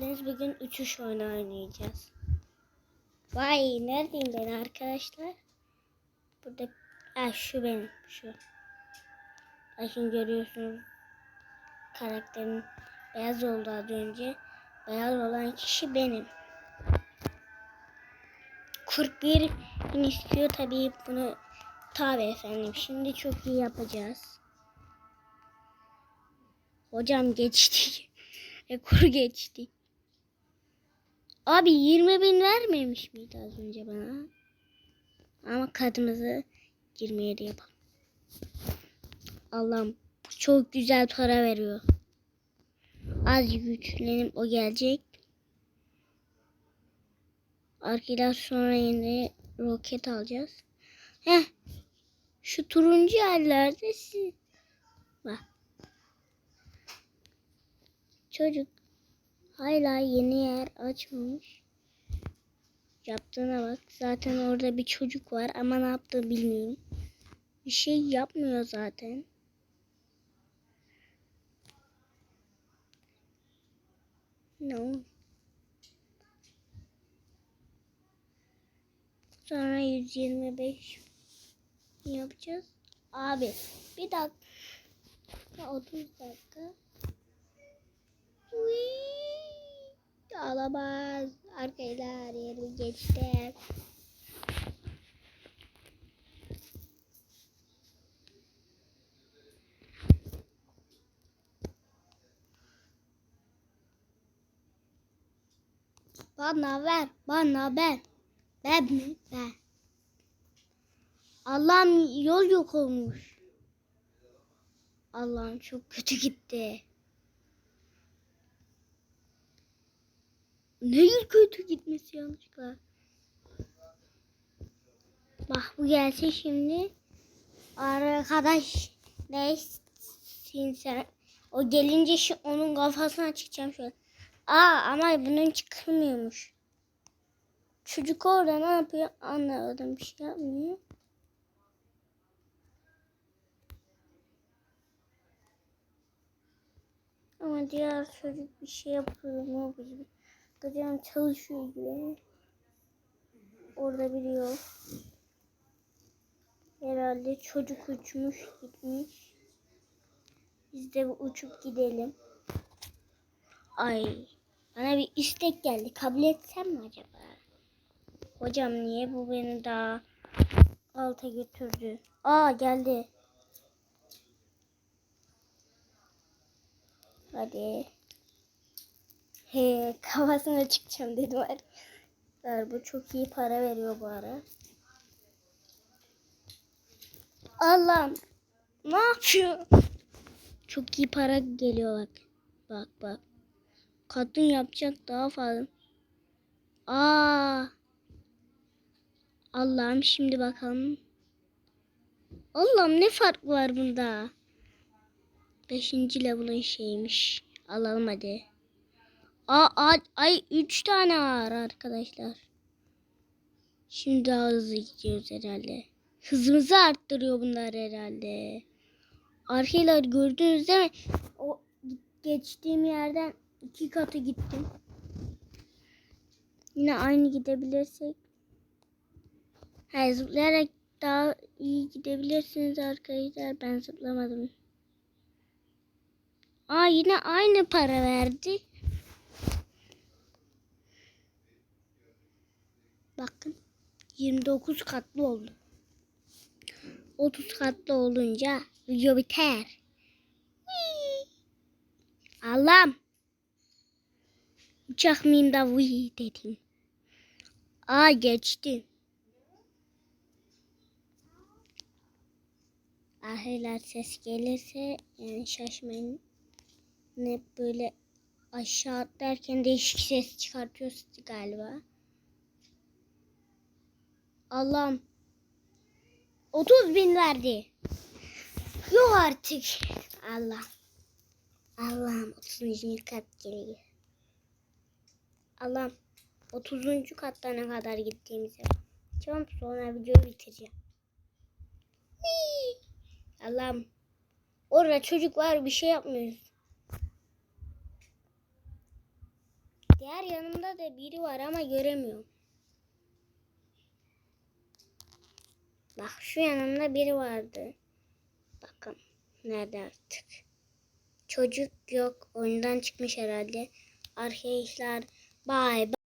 geldiniz. Bugün uçuş oyunu oynayacağız. Vay neredeyim ben arkadaşlar? Burada ha, şu benim şu. Bakın görüyorsunuz karakterin beyaz oldu az önce. Beyaz olan kişi benim. 41 bin istiyor tabii bunu tabi efendim. Şimdi çok iyi yapacağız. Hocam geçti. Rekor geçti. Abi 20 bin vermemiş miydi az önce bana? Ama kadımızı 27 yapalım. Allah'ım çok güzel para veriyor. Az güçlenim o gelecek. Arkadan sonra yine roket alacağız. Heh. Şu turuncu yerlerde siz... Bak. Çocuk hala yeni yer açmamış. Yaptığına bak. Zaten orada bir çocuk var ama ne yaptığı bilmiyorum. Bir şey yapmıyor zaten. No. Sonra 125 yapacağız. Abi bir dakika. 30 dakika. Alamaz. Arkaylar yerimi geçti. Bana ver. Bana ben. Ben mi? Ben. Allah'ım yol yok olmuş. Allah'ım çok kötü gitti. Ne kötü gitmesi yanlışlıkla. Bak bu gelse şimdi. Arkadaş neysin sen? O gelince şu onun kafasına çıkacağım şöyle. Aa ama bunun çıkmıyormuş. Çocuk orada ne yapıyor anlamadım bir şey yapmıyor. Ama diğer çocuk bir şey yapıyor mu bizim? Gıcam çalışıyor gibi. Orada biri yok. Herhalde çocuk uçmuş gitmiş. Biz de uçup gidelim. Ay bana bir istek geldi. Kabul etsem mi acaba? Hocam niye bu beni daha alta götürdü? Aa geldi. Hadi. He, kafasına çıkacağım dedim arkadaşlar. Bu çok iyi para veriyor bu ara. Allah'ım. Ne yapıyor? Çok iyi para geliyor bak. Bak bak. Kadın yapacak daha fazla. Aa. Allah'ım şimdi bakalım. Allah'ım ne fark var bunda? Beşinci level'ın şeymiş. Alalım hadi. Aa, ay, ay üç tane var arkadaşlar. Şimdi daha hızlı gidiyoruz herhalde. Hızımızı arttırıyor bunlar herhalde. Arkalar gördünüz değil mi? O geçtiğim yerden iki katı gittim. Yine aynı gidebilirsek. Hayır zıplayarak daha iyi gidebilirsiniz arkadaşlar. Ben zıplamadım. Aa yine aynı para verdi. Bakın 29 katlı oldu. 30 katlı olunca video biter. Allah'ım. Uçak mıyım da vıy dedim. Aa geçti. Ahiler ses gelirse yani şaşmayın. Ne böyle aşağı atlarken değişik ses çıkartıyor galiba. Allah'ım. 30 bin verdi. Yok artık. Allah. Allah'ım 30. kat geliyor. Allah'ım 30. katta ne kadar gittiğimizi. Tamam sonra videoyu bitireceğim. Allah'ım. Orada çocuk var bir şey yapmıyoruz. Diğer yanımda da biri var ama göremiyorum. Bak şu yanımda biri vardı. Bakın nerede artık. Çocuk yok. Oyundan çıkmış herhalde. Arkadaşlar bay bay.